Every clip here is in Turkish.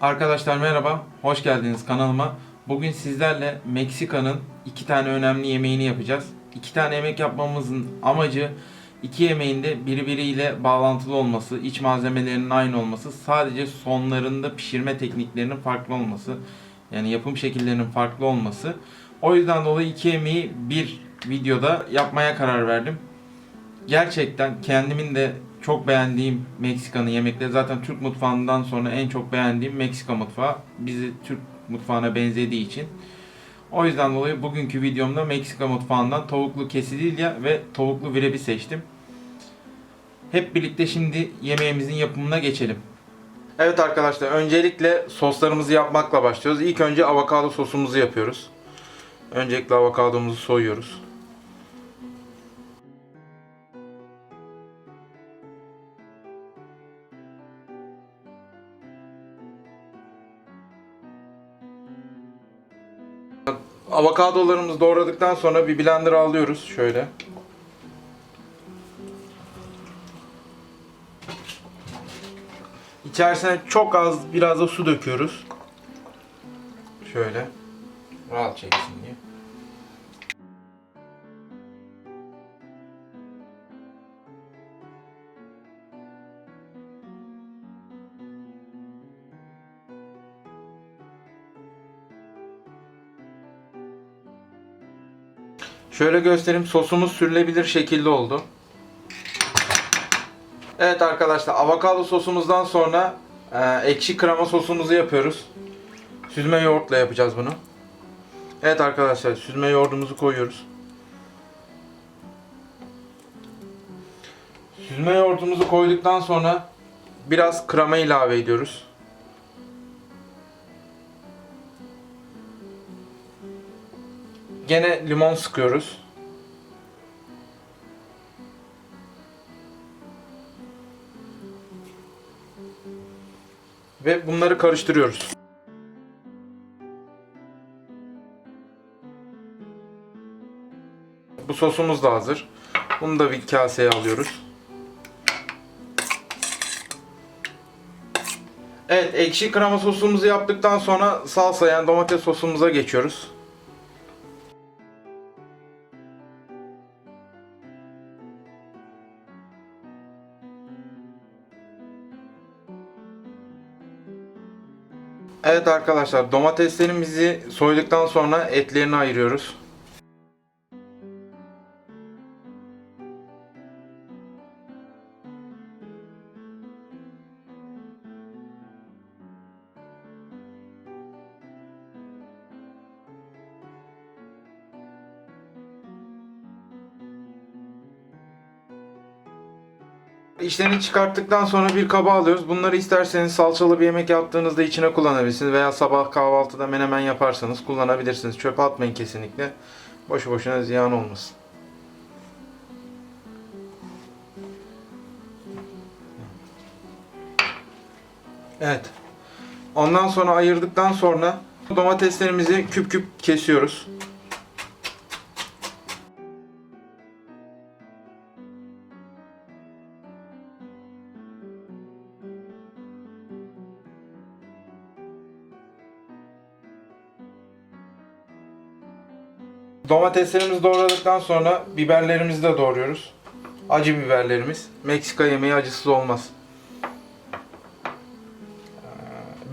Arkadaşlar merhaba, hoş geldiniz kanalıma. Bugün sizlerle Meksika'nın iki tane önemli yemeğini yapacağız. İki tane yemek yapmamızın amacı iki yemeğin de birbiriyle bağlantılı olması, iç malzemelerinin aynı olması, sadece sonlarında pişirme tekniklerinin farklı olması, yani yapım şekillerinin farklı olması. O yüzden dolayı iki yemeği bir videoda yapmaya karar verdim. Gerçekten kendimin de çok beğendiğim Meksika'nın yemekleri zaten Türk mutfağından sonra en çok beğendiğim Meksika mutfağı. Bizi Türk mutfağına benzediği için. O yüzden dolayı bugünkü videomda Meksika mutfağından tavuklu quesadilla ve tavuklu virebi seçtim. Hep birlikte şimdi yemeğimizin yapımına geçelim. Evet arkadaşlar öncelikle soslarımızı yapmakla başlıyoruz. İlk önce avokado sosumuzu yapıyoruz. Öncelikle avokadomuzu soyuyoruz. Avokadolarımızı doğradıktan sonra bir blender'a alıyoruz şöyle. İçerisine çok az biraz da su döküyoruz. Şöyle. Rahat çeksin diye. Şöyle göstereyim sosumuz sürülebilir şekilde oldu. Evet arkadaşlar avokado sosumuzdan sonra e, ekşi krema sosumuzu yapıyoruz. Süzme yoğurtla yapacağız bunu. Evet arkadaşlar süzme yoğurdumuzu koyuyoruz. Süzme yoğurdumuzu koyduktan sonra biraz krema ilave ediyoruz. Gene limon sıkıyoruz. Ve bunları karıştırıyoruz. Bu sosumuz da hazır. Bunu da bir kaseye alıyoruz. Evet, ekşi krema sosumuzu yaptıktan sonra salsa yani domates sosumuza geçiyoruz. Evet arkadaşlar domateslerimizi soyduktan sonra etlerini ayırıyoruz. İşlerini çıkarttıktan sonra bir kaba alıyoruz. Bunları isterseniz salçalı bir yemek yaptığınızda içine kullanabilirsiniz. Veya sabah kahvaltıda menemen yaparsanız kullanabilirsiniz. Çöpe atmayın kesinlikle. Boşu boşuna ziyan olmasın. Evet. Ondan sonra ayırdıktan sonra domateslerimizi küp küp kesiyoruz. Domateslerimizi doğradıktan sonra biberlerimizi de doğruyoruz. Acı biberlerimiz. Meksika yemeği acısız olmaz. Ee,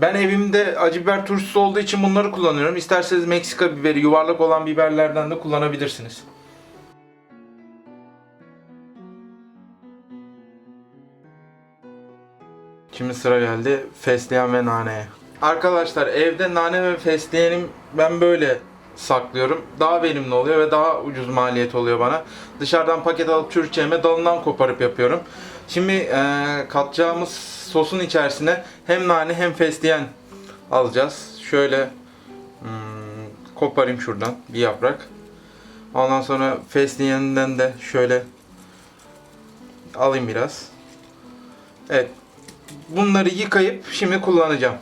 Ben evimde acı biber turşusu olduğu için bunları kullanıyorum. İsterseniz Meksika biberi, yuvarlak olan biberlerden de kullanabilirsiniz. Şimdi sıra geldi fesleğen ve naneye. Arkadaşlar evde nane ve fesleğenim ben böyle saklıyorum. Daha verimli oluyor ve daha ucuz maliyet oluyor bana. Dışarıdan paket alıp çürüteceğime dalından koparıp yapıyorum. Şimdi e, katacağımız sosun içerisine hem nane hem fesleğen alacağız. Şöyle hmm, koparayım şuradan bir yaprak. Ondan sonra fesleğeninden de şöyle alayım biraz. Evet. Bunları yıkayıp şimdi kullanacağım.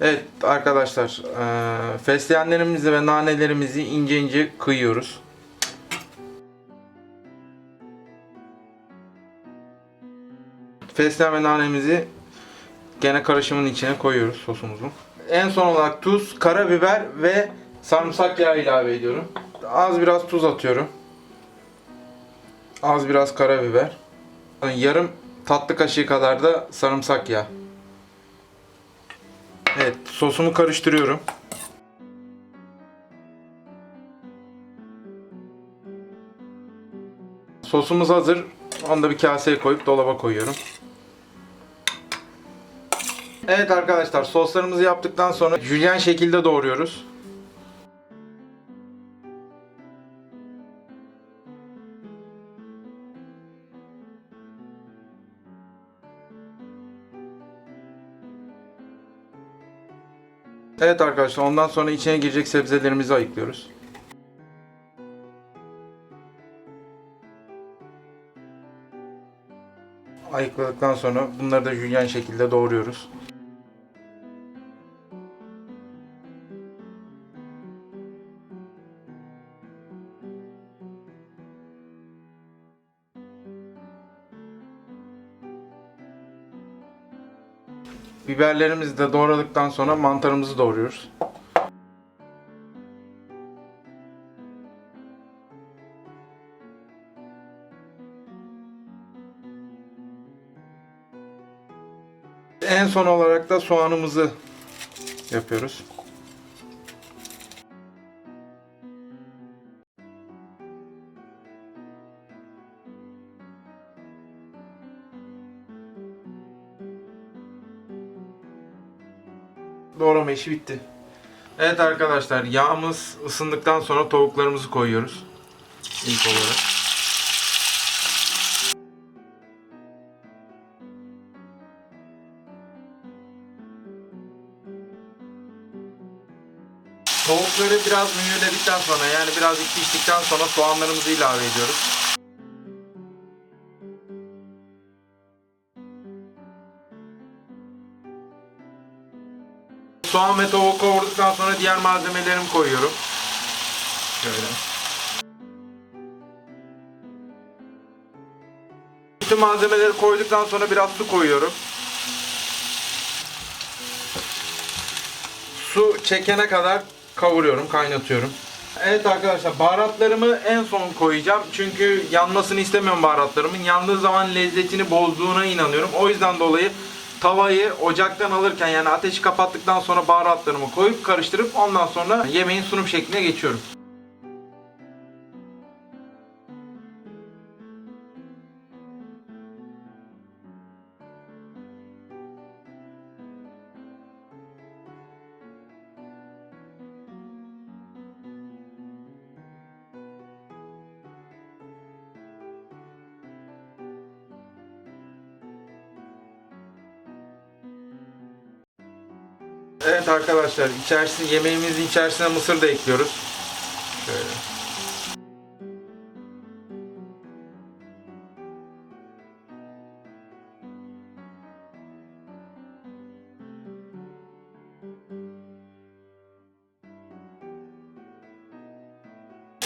Evet arkadaşlar, eee, fesleğenlerimizi ve nanelerimizi ince ince kıyıyoruz. Fesleğen ve nanemizi gene karışımın içine koyuyoruz sosumuzu. En son olarak tuz, karabiber ve sarımsak yağı ilave ediyorum. Az biraz tuz atıyorum. Az biraz karabiber. Yarım tatlı kaşığı kadar da sarımsak yağı. Evet, sosumu karıştırıyorum. Sosumuz hazır. Onu da bir kaseye koyup dolaba koyuyorum. Evet arkadaşlar soslarımızı yaptıktan sonra jülyen şekilde doğruyoruz. Evet arkadaşlar ondan sonra içine girecek sebzelerimizi ayıklıyoruz. Ayıkladıktan sonra bunları da jülyen şekilde doğruyoruz. Biberlerimizi de doğradıktan sonra mantarımızı doğruyoruz. En son olarak da soğanımızı yapıyoruz. Doğrama işi bitti. Evet arkadaşlar yağımız ısındıktan sonra tavuklarımızı koyuyoruz. İlk olarak. Tavukları biraz mühürledikten sonra yani biraz piştikten sonra soğanlarımızı ilave ediyoruz. Soğan ve tavuğu kavurduktan sonra diğer malzemelerimi koyuyorum. Şöyle. Bütün malzemeleri koyduktan sonra biraz su koyuyorum. Su çekene kadar kavuruyorum, kaynatıyorum. Evet arkadaşlar baharatlarımı en son koyacağım. Çünkü yanmasını istemiyorum baharatlarımın. Yandığı zaman lezzetini bozduğuna inanıyorum. O yüzden dolayı tavayı ocaktan alırken yani ateşi kapattıktan sonra baharatlarımı koyup karıştırıp ondan sonra yemeğin sunum şekline geçiyorum. Evet arkadaşlar içerisi yemeğimizin içerisine mısır da ekliyoruz. Şöyle.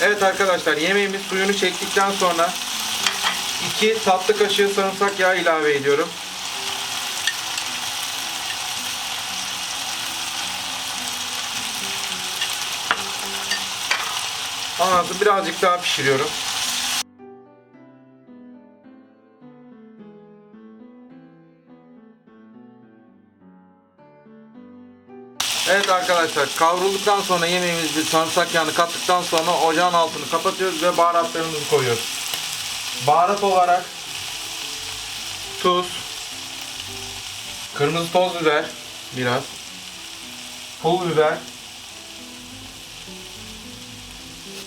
Evet arkadaşlar yemeğimiz suyunu çektikten sonra 2 tatlı kaşığı sarımsak yağı ilave ediyorum. Sonra birazcık daha pişiriyorum. Evet arkadaşlar kavrulduktan sonra yemeğimizi sarımsak yağını kattıktan sonra ocağın altını kapatıyoruz ve baharatlarımızı koyuyoruz. Baharat olarak tuz, kırmızı toz biber biraz, pul biber,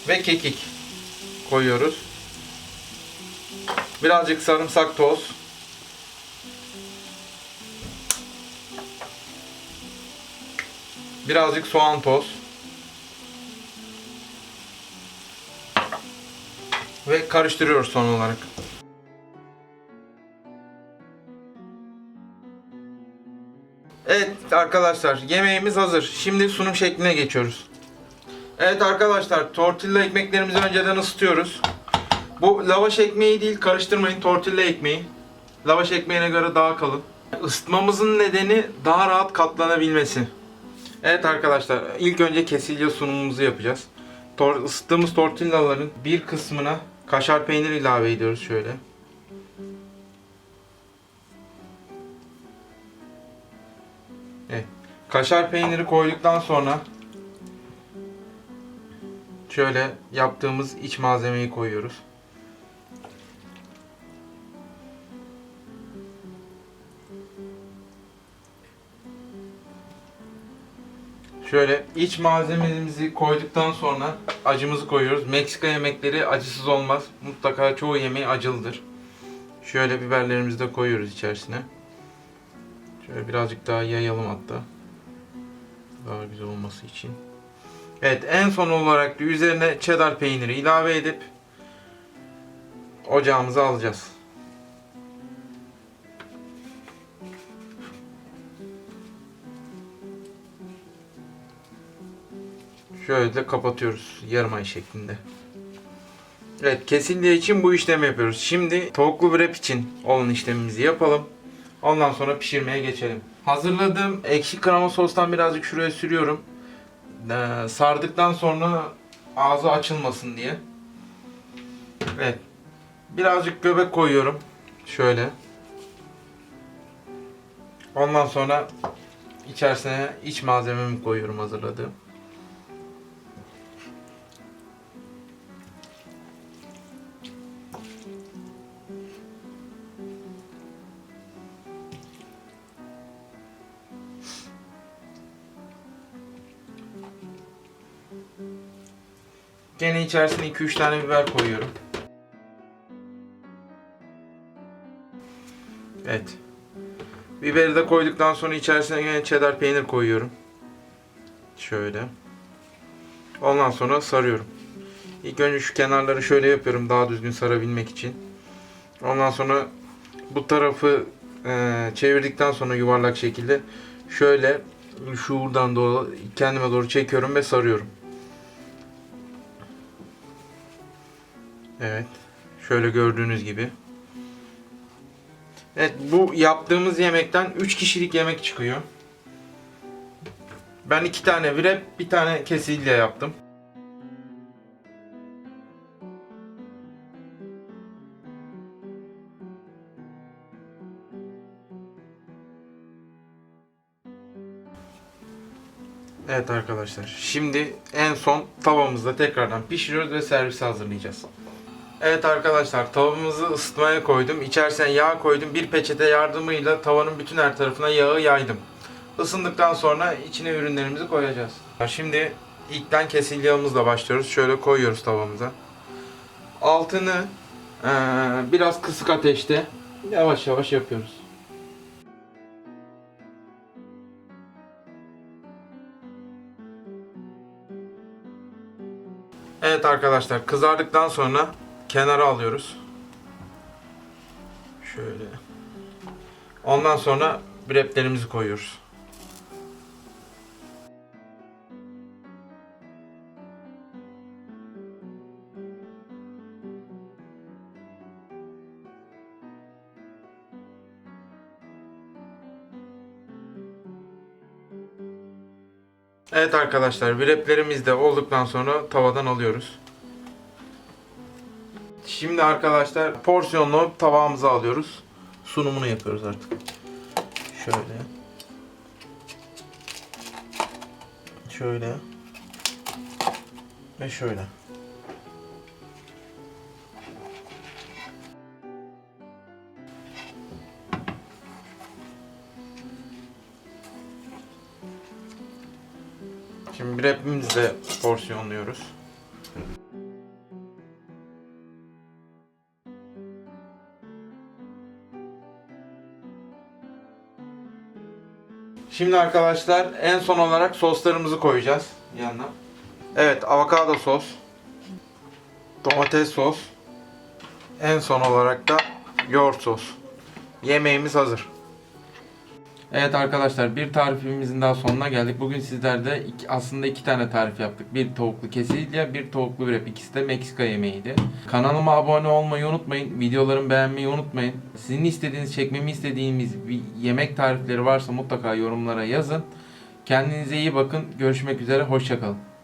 ve kekik koyuyoruz. Birazcık sarımsak toz. Birazcık soğan toz. Ve karıştırıyoruz son olarak. Evet arkadaşlar yemeğimiz hazır. Şimdi sunum şekline geçiyoruz. Evet arkadaşlar tortilla ekmeklerimizi önceden ısıtıyoruz. Bu lavaş ekmeği değil karıştırmayın tortilla ekmeği. Lavaş ekmeğine göre daha kalın. Isıtmamızın nedeni daha rahat katlanabilmesi. Evet arkadaşlar ilk önce kesilya sunumumuzu yapacağız. Tor ısıttığımız tortillaların bir kısmına kaşar peynir ilave ediyoruz şöyle. Evet. Kaşar peyniri koyduktan sonra şöyle yaptığımız iç malzemeyi koyuyoruz. Şöyle iç malzememizi koyduktan sonra acımızı koyuyoruz. Meksika yemekleri acısız olmaz. Mutlaka çoğu yemeği acılıdır. Şöyle biberlerimizi de koyuyoruz içerisine. Şöyle birazcık daha yayalım hatta. Daha güzel olması için. Evet en son olarak da üzerine cheddar peyniri ilave edip ocağımıza alacağız. Şöyle de kapatıyoruz yarım ay şeklinde. Evet kesildiği için bu işlemi yapıyoruz. Şimdi tavuklu wrap için olan işlemimizi yapalım. Ondan sonra pişirmeye geçelim. Hazırladığım ekşi krema sostan birazcık şuraya sürüyorum. Ee, sardıktan sonra ağzı açılmasın diye. Evet. Birazcık göbek koyuyorum. Şöyle. Ondan sonra içerisine iç malzememi koyuyorum hazırladığım. İçerisine 2-3 tane biber koyuyorum. Evet. Biberi de koyduktan sonra içerisine yine cheddar peynir koyuyorum. Şöyle. Ondan sonra sarıyorum. İlk önce şu kenarları şöyle yapıyorum daha düzgün sarabilmek için. Ondan sonra bu tarafı e, çevirdikten sonra yuvarlak şekilde şöyle şuradan doğru kendime doğru çekiyorum ve sarıyorum. Evet. Şöyle gördüğünüz gibi. Evet bu yaptığımız yemekten 3 kişilik yemek çıkıyor. Ben 2 tane wrap, bir tane kesilya yaptım. Evet arkadaşlar. Şimdi en son tavamızda tekrardan pişiriyoruz ve servise hazırlayacağız. Evet arkadaşlar tavamızı ısıtmaya koydum. İçerisine yağ koydum. Bir peçete yardımıyla tavanın bütün her tarafına yağı yaydım. Isındıktan sonra içine ürünlerimizi koyacağız. Şimdi ilkten kesilyağımızla başlıyoruz. Şöyle koyuyoruz tavamıza. Altını eee, biraz kısık ateşte yavaş yavaş yapıyoruz. Evet arkadaşlar kızardıktan sonra kenara alıyoruz. Şöyle. Ondan sonra breplerimizi koyuyoruz. Evet arkadaşlar, wraplerimiz de olduktan sonra tavadan alıyoruz. Şimdi arkadaşlar porsiyonlu tabağımıza alıyoruz. Sunumunu yapıyoruz artık. Şöyle. Şöyle. Ve şöyle. Şimdi wrap'imizi de porsiyonluyoruz. Şimdi arkadaşlar en son olarak soslarımızı koyacağız yanına. Evet avokado sos. Domates sos. En son olarak da yoğurt sos. Yemeğimiz hazır. Evet arkadaşlar bir tarifimizin daha sonuna geldik. Bugün sizlerde iki, aslında iki tane tarif yaptık. Bir tavuklu kesilya, bir tavuklu wrap. İkisi de Meksika yemeğiydi. Kanalıma abone olmayı unutmayın. Videolarımı beğenmeyi unutmayın. Sizin istediğiniz, çekmemi istediğimiz bir yemek tarifleri varsa mutlaka yorumlara yazın. Kendinize iyi bakın. Görüşmek üzere. Hoşçakalın.